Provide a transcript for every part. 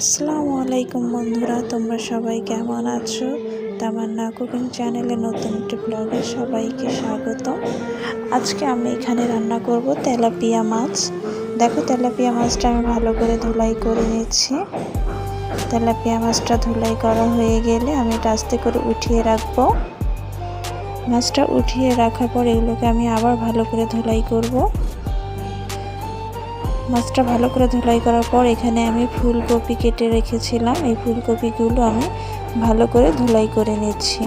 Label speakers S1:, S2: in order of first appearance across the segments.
S1: আসসালামু আলাইকুম বন্ধুরা, তোমরা সবাই কেমন আছো? তামান্না কুকিং চ্যানেলে নতুন একটি ব্লগে সবাইকে স্বাগত। আজকে আমি এখানে রান্না করব তেলাপিয়া মাছ। দেখো, তেলাপিয়া মাছটা আমি ভালো করে ধুলাই করে নিচ্ছি তেলাপিয়া মাছটা ধুলাই করা হয়ে গেলে আমি এটা আস্তে করে উঠিয়ে রাখব। মাছটা উঠিয়ে রাখার পর এগুলোকে আমি আবার ভালো করে ধুলাই করব। মাছটা ভালো করে ধুলাই করার পর এখানে আমি ফুলকপি কেটে রেখেছিলাম। এই ফুলকপিগুলো আমি ভালো করে ধুলাই করে নিচ্ছি।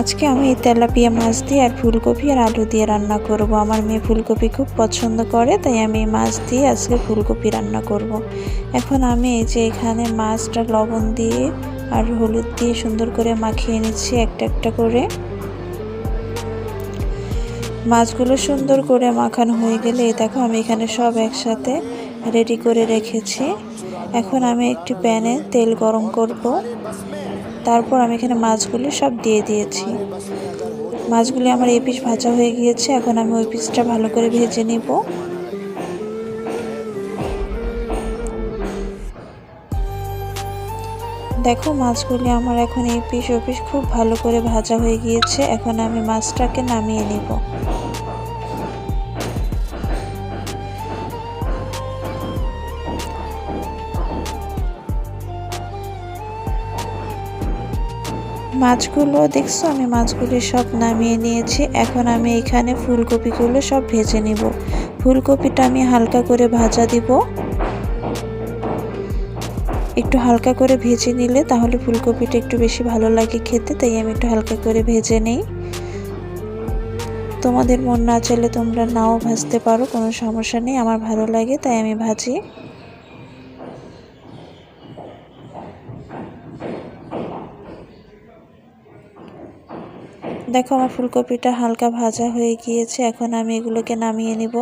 S1: আজকে আমি এই তেলাপিয়া মাছ দিয়ে আর ফুলকপি আর আলু দিয়ে রান্না করব। আমার মেয়ে ফুলকপি খুব পছন্দ করে, তাই আমি মাছ দিয়ে আজকে ফুলকপি রান্না করব। এখন আমি এই যে এখানে মাছটা লবণ দিয়ে আর হলুদ দিয়ে সুন্দর করে মাখিয়ে নিচ্ছি একটা একটা করে। মাছগুলো সুন্দর করে মাখানো হয়ে গেলে দেখো আমি এখানে সব একসাথে রেডি করে রেখেছি। এখন আমি একটি প্যানে তেল গরম করব। তারপর আমি এখানে মাছগুলি সব দিয়ে দিয়েছি। মাছগুলি আমার এই পিস ভাজা হয়ে গিয়েছে, এখন আমি ওই পিসটা ভালো করে ভেজে নিব। দেখো মাছগুলি আমার এখন এই পিস ও পিস খুব ভালো করে ভাজা হয়ে গিয়েছে, এখন আমি মাছটাকে নামিয়ে নিব। মাছগুলো, দেখছ? আমি মাছগুলি সব নামিয়ে নিয়েছি। এখন আমি এখানে ফুলকপিগুলো সব ভেজে নিব। ফুলকপিটা আমি হালকা করে ভাজা দিব। একটু হালকা করে ভেজে নিলে তাহলে ফুলকপিটা একটু বেশি ভালো লাগে খেতে, তাই আমি একটু হালকা করে ভেজে নেই। তোমাদের মন না চাইলে তোমরা নাও ভাজতে পারো, কোনো সমস্যা নেই। আমার ভালো লাগে, তাই আমি ভাজি। দেখো, আমার ফুলকপিটা হালকা ভাজা হয়ে গিয়েছে, এখন আমি এগুলোকে নামিয়ে নিব।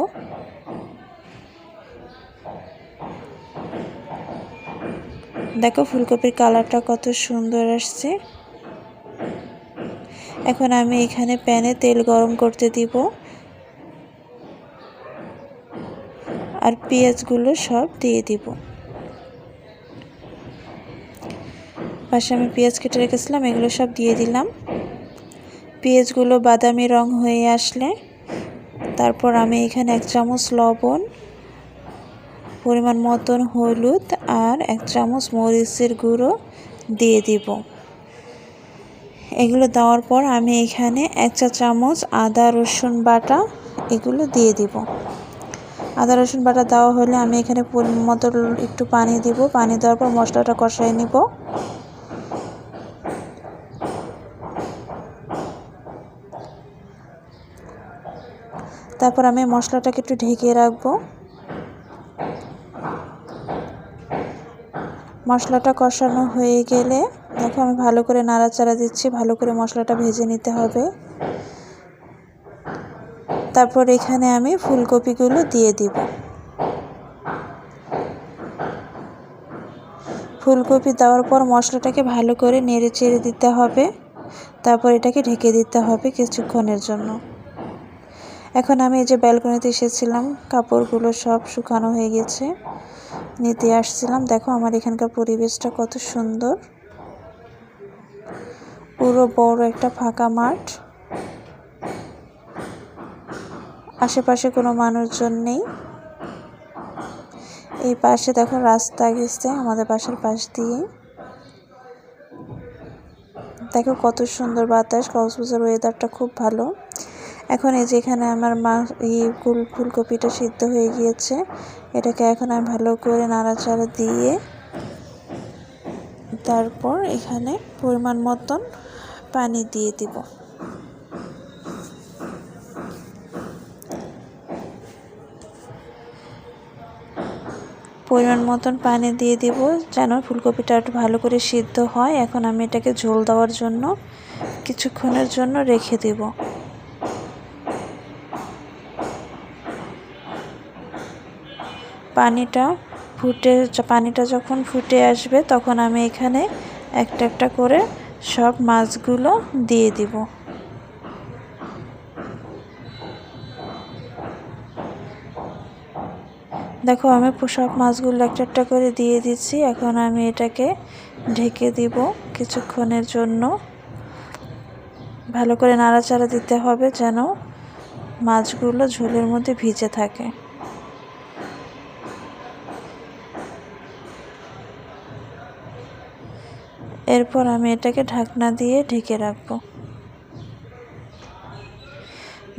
S1: দেখো, ফুলকপির কালারটা কত সুন্দর আসছে। এখন আমি এখানে প্যানে তেল গরম করতে দিব। আর পেঁয়াজগুলো সব দিয়ে দিব। পাশে আমি পেঁয়াজ কেটে রেখেছিলাম, এগুলো সব দিয়ে দিলাম। পেঁয়াজগুলো বাদামি রং হয়ে আসলে তারপর আমি এখানে এক চামচ লবণ, পরিমাণ মতন হলুদ আর এক চামচ মরিচের গুঁড়ো দিয়ে দিব। এগুলো দেওয়ার পর আমি এখানে এক চা চামচ আদা, রসুন বাটা এগুলো দিয়ে দিব। আদা, রসুন বাটা দেওয়া হলে আমি এখানে মতো একটু পানি দিব। পানি দেওয়ার পর মশলাটা কষাই নিব। তারপর আমি মশলাটাকে একটু ঢেকে রাখব। মশলাটা কষানো হয়ে গেলে, দেখো আমি ভালো করে নাড়াচাড়া দিচ্ছি, ভালো করে মশলাটা ভেজে নিতে হবে। তারপর এখানে আমি ফুলকপিগুলো দিয়ে দিব। ফুলকপি দেওয়ার পর মশলাটাকে ভালো করে নেড়ে চেড়ে দিতে হবে। তারপর এটাকে ঢেকে দিতে হবে কিছুক্ষণের জন্য। এখন আমি এই যে ব্যালকনিতে এসেছিলাম, কাপড়গুলো সব শুকানো হয়ে গেছে। নিতে আসছিলাম। দেখো আমার এখানকার পরিবেশটা কত সুন্দর। পুরো বড় একটা ফাঁকা মাঠ। আশেপাশে কোনো মানুষজন নেই। এই পাশে দেখো রাস্তা গেছে আমাদের বাসার পাশ দিয়ে। দেখো কত সুন্দর বাতাস, কক্সবাজার ওয়েদারটা খুব ভালো। এখন এই যে এখানে আমার মা এই ফুল ফুলকপিটা সিদ্ধ হয়ে গিয়েছে, এটাকে এখন আমি ভালো করে নাড়াচাড়া দিয়ে তারপর এখানে পরিমাণ মতন পানি দিয়ে দিব। পরিমাণ মতন পানি দিয়ে দিব যেন ফুলকপিটা একটু ভালো করে সিদ্ধ হয়। এখন আমি এটাকে ঝোল দেওয়ার জন্য, কিছুক্ষণের জন্য রেখে দেব। পানিটা ফুটে, পানিটা যখন ফুটে আসবে তখন আমি এখানে একটা একটা করে সব মাছগুলো দিয়ে দিব। দেখো, আমি সব মাছগুলো একটা একটা করে দিয়ে দিচ্ছি। এখন আমি এটাকে ঢেকে দিব কিছুক্ষণের জন্য। ভালো করে নাড়াচাড়া দিতে হবে যেন মাছগুলো ঝোলের মধ্যে ভিজে থাকে। এরপর আমি এটাকে ঢাকনা দিয়ে ঢেকে রাখব।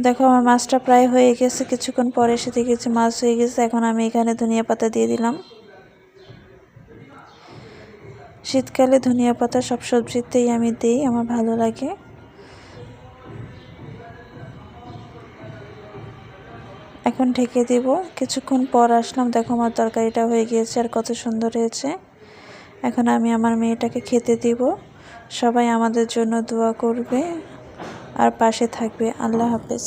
S1: দেখো, আমার মাছটা প্রায় হয়ে গেছে। কিছুক্ষণ পরে এসে দেখেছি মাছ হয়ে গেছে। এখন আমি এখানে ধনিয়া পাতা দিয়ে দিলাম। শীতকালে ধনিয়া পাতা সব সবজিতেই আমি দিই, আমার ভালো লাগে। এখন ঢেকে দিব। কিছুক্ষণ পর আসলাম। দেখো, আমার তরকারিটা হয়ে গিয়েছে আর কত সুন্দর হয়েছে। এখন আমি আমার মেয়েটাকে খেতে দিব। সবাই আমাদের জন্য দোয়া করবে। আর পাশে থাকবে। আল্লাহ হাফেজ।